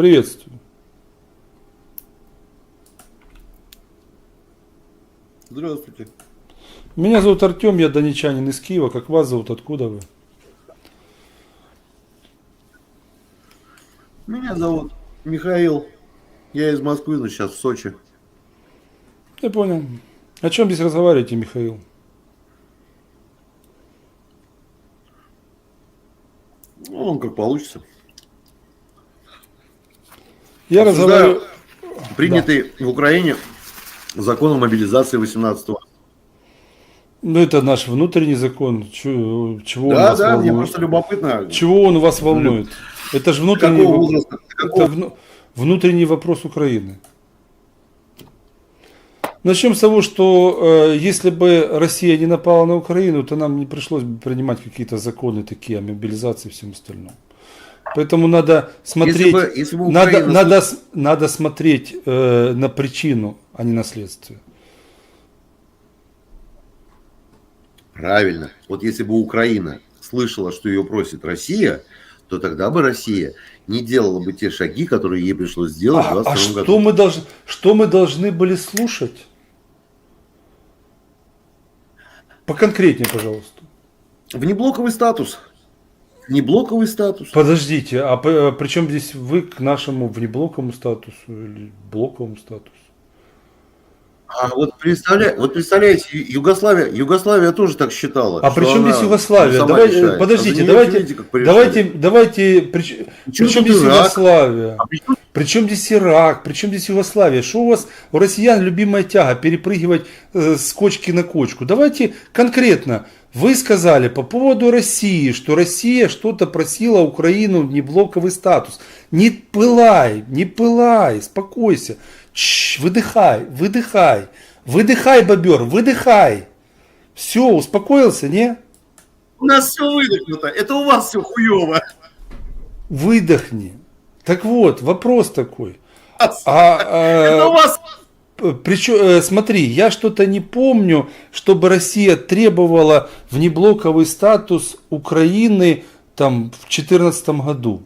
Приветствую. Здравствуйте. Меня зовут Артем, я донечанин из Киева. Как вас зовут? Откуда вы? Меня зовут Михаил. Я из Москвы, но сейчас в Сочи. Я понял. О чем здесь разговариваете, Михаил? Ну, как получится. Я разговариваю... Принятый в Украине закон о мобилизации 18 -го. Ну, это наш внутренний закон. Чего он Да, вас да, мне волнует? просто любопытно. Чего он вас волнует? Это же внутренний, Какого во- возраста? это Какого? вну- внутренний вопрос Украины. Начнем с того, что э, если бы Россия не напала на Украину, то нам не пришлось бы принимать какие-то законы такие о мобилизации и всем остальном. Поэтому надо смотреть, бы- если бы надо, Украина надо, с- надо смотреть э, на причину, а не на следствие. Правильно. Вот если бы Украина слышала, что ее просит Россия, то тогда бы Россия не делала бы те шаги, которые ей пришлось сделать в А, а 22 что, году. мы должны, что мы должны были слушать? Поконкретнее, пожалуйста. Внеблоковый статус. Внеблоковый статус. Подождите, а п- при чем здесь вы к нашему внеблоковому статусу или блоковому статусу? А вот, представля... вот представляете, Югославия, Югославия тоже так считала. А при чем здесь Югославия? Давай- решает. подождите, А давайте, видите, как давайте, давайте, при, ч- при чем здесь? Югославия? А при чем При чем здесь Ирак? При чем здесь Югославия? Что у вас у россиян любимая тяга перепрыгивать э, с кочки на кочку? Давайте конкретно. Вы сказали по поводу России, что Россия что-то просила Украину в неблоковый статус. Не пылай, не пылай, спокойся. Чш, выдыхай, выдыхай. Выдыхай, бобер, выдыхай. Все, успокоился, не? У нас все выдохнуто. Это у вас все хуево. Выдохни. Так вот, вопрос такой. А, у а, вас причем, смотри, я что-то не помню, чтобы Россия требовала внеблоковый статус Украины там в 2014 году.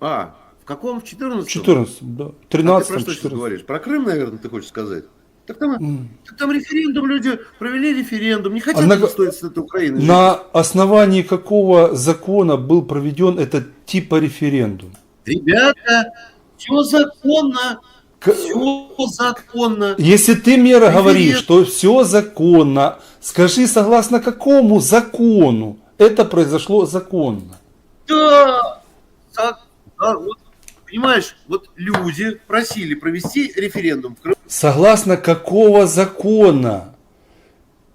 А, в каком? В 14 В 14, да. А ты 13 про что сейчас 14 говоришь? Про Крым, наверное, ты хочешь сказать? Так там, так там референдум люди провели референдум. Не хотят А на- отстроить с этой Украины. жить. На основании какого закона был проведен этот типа референдум? Ребята, все законно. К- Все законно. Если ты мне Референдум. говоришь, что все законно, скажи, согласно какому закону это произошло законно? Да. Так, да, вот, понимаешь, вот люди просили провести референдум в Крыму. Согласно какого закона?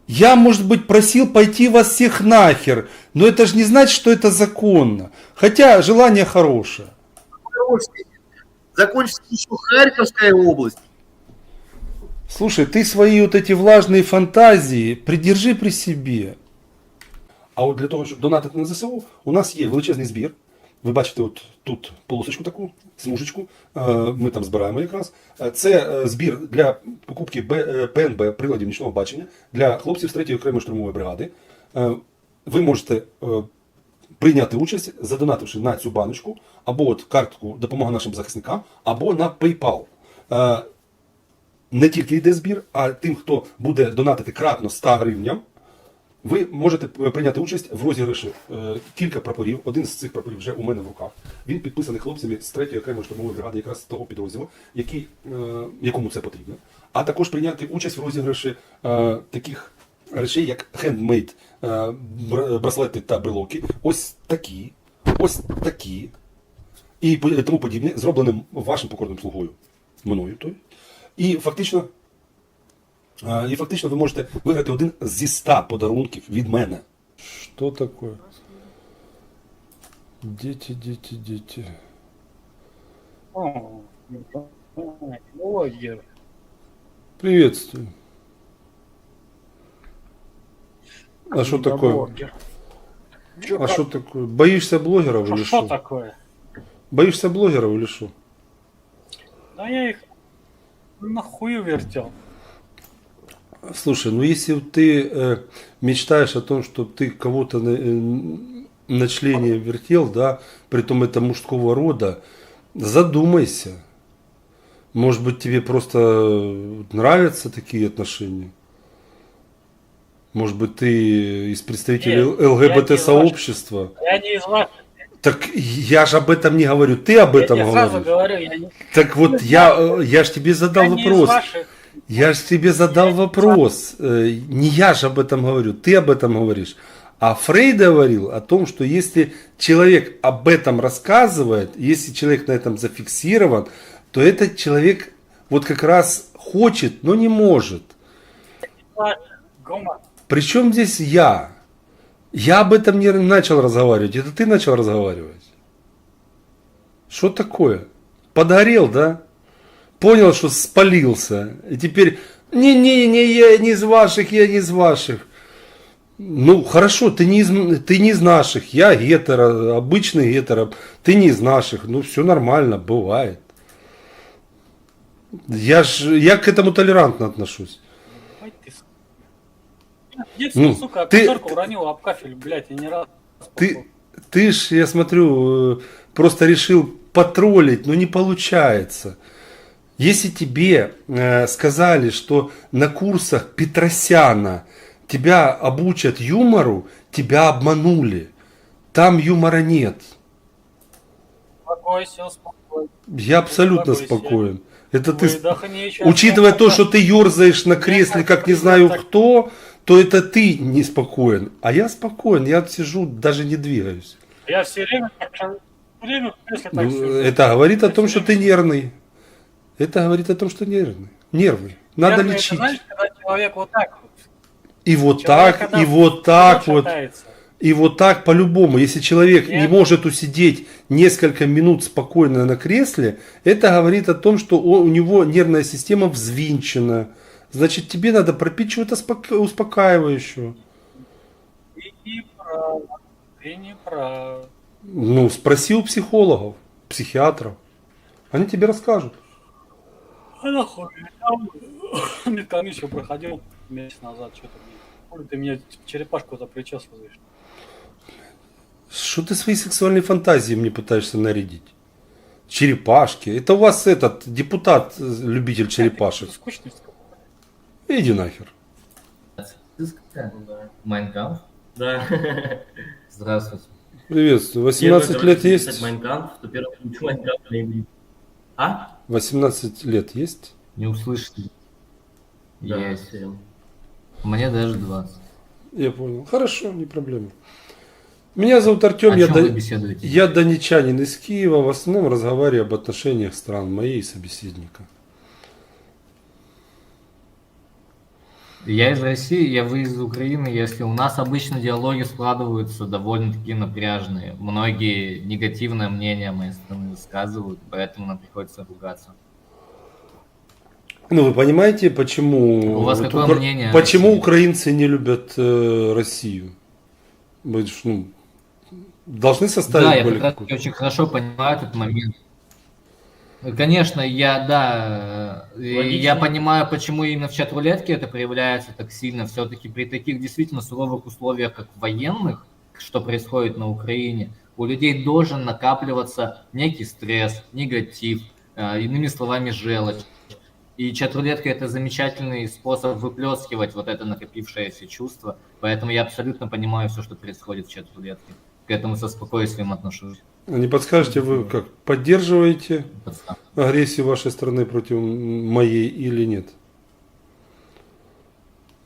Я, может быть, просил пойти вас всех нахер, но это же не значит, что это законно. Хотя желание хорошее. Закончится еще Харьковская область. Слушай, ты свои вот эти влажные фантазії придержи при себе. А от для того, щоб донатити на ЗСУ, у нас є величезний збір. Ви бачите, от тут полосочку таку, смужечку. Е, Ми там збираємо якраз. Е, Це е, збір для покупки ПНБ приладів нічного бачення для хлопців з 3-ї окремої штурмової бригади. Ви можете прийняти участь, задонативши на цю баночку, або от картку допомога нашим захисникам, або на PayPal. Не тільки йде збір, а тим, хто буде донатити кратно 100 гривням, ви можете прийняти участь в розіграші е, кілька прапорів. Один з цих прапорів вже у мене в руках. Він підписаний хлопцями з 3-ї окремої штурмової бригади, якраз того підрозділу, який, е, якому це потрібно. А також прийняти участь в розіграші е, таких речей, як хендмейд, е, браслети та брелоки. Ось такі, ось такі і тому подібне, зробленим вашим покорним слугою, мною той. І фактично, і фактично ви можете виграти один зі ста подарунків від мене. Що таке? Діти, діти, діти. О, блогер. Приветствую. А что такое? Блогер. Чё, А как- что такое? Боишься блогеров а или что что? такое? Боишься блогеров или что? Да я их нахуй вертел. Слушай, ну если ты э, мечтаешь о том, чтобы ты кого-то на- э, на члене вертел, да, притом это мужского рода, задумайся. Может быть, тебе просто нравятся такие отношения? Может быть, ты из представителей Нет, я не ЛГБТ-сообщества? Я не из ваших. Так я же об этом не говорю, ты об Я этом сразу говоришь. говорю, я не, Так вот, я, э, я же тебе задал я не из вопрос. ваших. Я же тебе задал вопрос. Э, Не я же об этом говорю, ты об этом говоришь. А Фрейд говорил о том, что если человек об этом рассказывает, если человек на этом зафиксирован, то этот человек вот как раз хочет, но не может. Причем здесь я? Я об этом не начал разговаривать, это ты начал разговаривать. Что такое? Подгорел, да? Понял, что спалился. И теперь, не-не-не, я не из ваших, я не из ваших. Ну, хорошо, ты не из, ты не из наших, я гетеро, обычный гетеро, ты не из наших, ну, все нормально, бывает. Я, ж, я к этому толерантно отношусь. Ты, Я Ну, сука, ты- пятерку уронил об кафель, блядь, я не раз. Ты, ты ж, я смотрю, э, просто решил потроллить, но не получается. Если тебе э, сказали, что на курсах Петросяна тебя обучат юмору, тебя обманули. Там юмора нет. Успокойся, успокойся. Я абсолютно Успокойся. спокоен. Это ты, учитывая то, что ты ерзаешь на кресле, как не знаю кто, то это ты неспокоен. А я спокоен, я сижу, даже не двигаюсь. Я все время время в кресле так Ну, сижу. это говорит о том, что ты нервный. Это говорит о том, что нервный. Нервный. Надо Нервный, это лечить. знаешь, когда человек вот так вот. И вот человек, так, и вот так вот. шатается. И вот так по-любому, если человек не Нет. может усидеть несколько минут спокойно на кресле, это говорит о том, что у него нервная система взвинчена. Значит, тебе надо пропить чего-то спока- успокаивающего. Ты не прав. Ты не прав. Ну, спроси у психологов, психиатров. Они тебе расскажут. А нахуй? Я медкомиссию проходил месяц назад, что-то мне. Хули Ты мне черепашку за плечо слышишь. Что ты свои сексуальные фантазии мне пытаешься нарядить? Черепашки. Это у вас этот депутат, любитель черепашек. Иди нахер. Майнкамп? Да. Здравствуйте. Приветствую. 18 лет есть? Майнкамп, то первый не будет. А? 18 лет есть? Не услышите. Да, Есть. всем. Мне даже 20. Я понял. Хорошо, не проблема. Меня зовут Артем, я, до- я донечанин из Киева, в основном разговариваю об отношениях стран моей и собеседника. Я из России, я вы из Украины. Если у нас обычно диалоги складываются довольно-таки напряжные. Многие негативное мнение моей страны высказывают, поэтому нам приходится ругаться. Ну, вы понимаете, почему, У вас какое укра- мнение почему украинцы не любят э, Россию? Вы ну, должны составить Да, я как раз очень хорошо понимаю этот момент. Конечно, я, да, э, Логично. я понимаю, почему именно в чат-рулетке это проявляется так сильно. Все-таки при таких действительно суровых условиях, как военных, что происходит на Украине, у людей должен накапливаться некий стресс, негатив, э, иными словами, желчь. И чат-рулетка это замечательный способ выплескивать вот это накопившееся чувство. Поэтому я абсолютно понимаю все, что происходит в чат-рулетке. К этому со спокойствием отношусь. А Не подскажете, вы как поддерживаете агрессию вашей страны против моей или нет?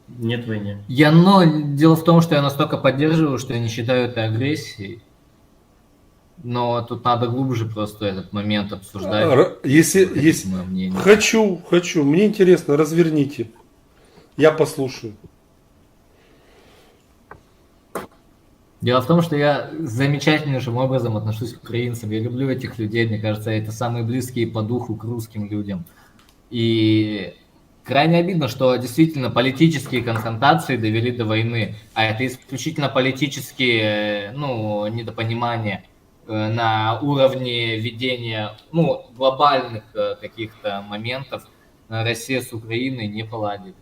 Нет войны. Я, но дело в том, что я настолько поддерживаю, что я не считаю это агрессией. Но тут надо глубже просто этот момент обсуждать. Р- Если, если... мое мнение? Хочу, хочу. Мне интересно, разверните. Я послушаю. Дело в том, что я замечательнейшим образом отношусь к украинцам. Я люблю этих людей. Мне кажется, это самые близкие по духу к русским людям. И крайне обидно, что действительно политические конфронтации довели до войны. А это исключительно политические, э, ну, недопонимания э, на уровне ведения, ну, глобальных э, каких-то моментов Россия с Украиной не поладили.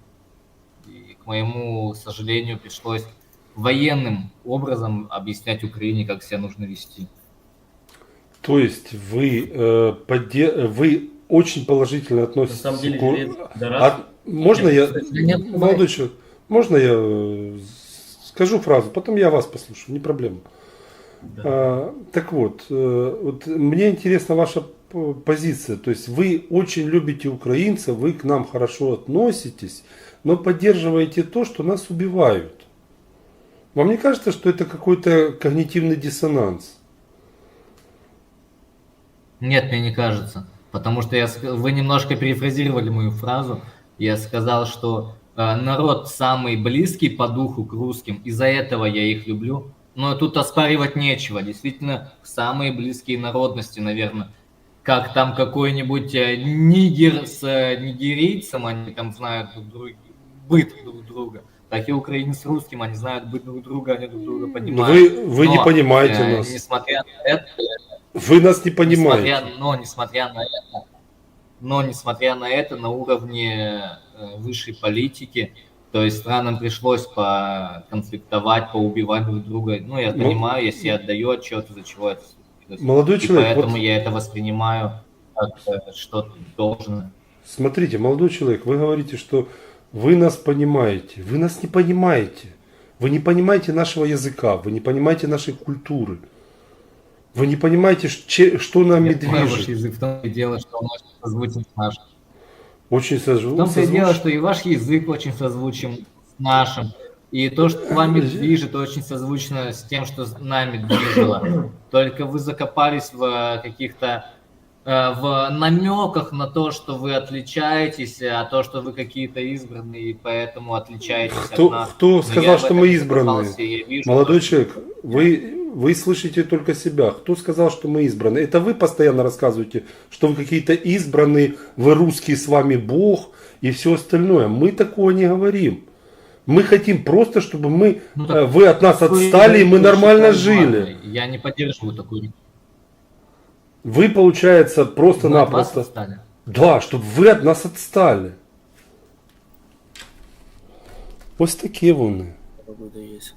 И, к моему сожалению, пришлось военным образом объяснять Украине, как себя нужно вести. То есть вы, э, подде- вы очень положительно На относитесь самом деле, к... Да раз- А можно Нет, я, нет, молодой человек, можно я э, скажу фразу, потом я вас послушаю, не проблема. да. А, так вот, э, вот мне интересна ваша позиция. То есть вы очень любите украинцев, вы к нам хорошо относитесь, но поддерживаете то, что нас убивают. Вам не кажется, что это какой-то когнитивный диссонанс? Нет, мне не кажется. Потому что я, вы немножко перефразировали мою фразу. Я сказал, что э, народ самый близкий по духу к русским, из-за этого я их люблю. Но тут оспаривать нечего. Действительно, самые близкие народности, наверное. Как там какой-нибудь э, нигер с э, нигерийцем, они там знают друг друга, быт друг друга. Так и украинец с русским, они знают быт друг друга, они друг друга Ну, понимают. Вы, вы не Но, понимаете э, нас. Несмотря на это, Вы нас не понимаете. Несмотря, но несмотря на это, но несмотря на это, на уровне э, высшей политики, то есть странам пришлось поконфликтовать, поубивать друг друга. Ну, я Ну, понимаю, я себе отдаю отчет, из-за чего это случилось. Молодой И человек, поэтому вот я это воспринимаю как э, что-то должное. смотрите, молодой человек, вы говорите, что вы нас понимаете. Вы нас не понимаете. Вы не понимаете нашего языка, вы не понимаете нашей культуры. Вы не понимаете, че- что понимаю ваш движет. язык, в том и дело, что он очень созвучен с нашим. Очень В том-то и дело, что и ваш язык очень созвучен с нашим. И то, что вами движет, очень созвучно с тем, что с нами движило. Только вы закопались в э, каких-то в намеках на то, что вы отличаетесь, а то, что вы какие-то избранные, и поэтому отличаетесь Кто, от нас. кто сказал, что мы избранные? вижу, Молодой что- человек, вы, вы слышите только себя. Кто сказал, что мы избранные? Это вы постоянно рассказываете, что вы какие-то избранные, вы русские, с вами Бог и все остальное. Мы такого не говорим. Мы хотим просто, чтобы мы, Ну, так э, вы от нас отстали, и мы нормально жили. Я не поддерживаю такую. Вы, получается, Вы от вас просто-напросто... отстали? Да, чтобы ви від нас відстали. Ось такі вони. Погода есть.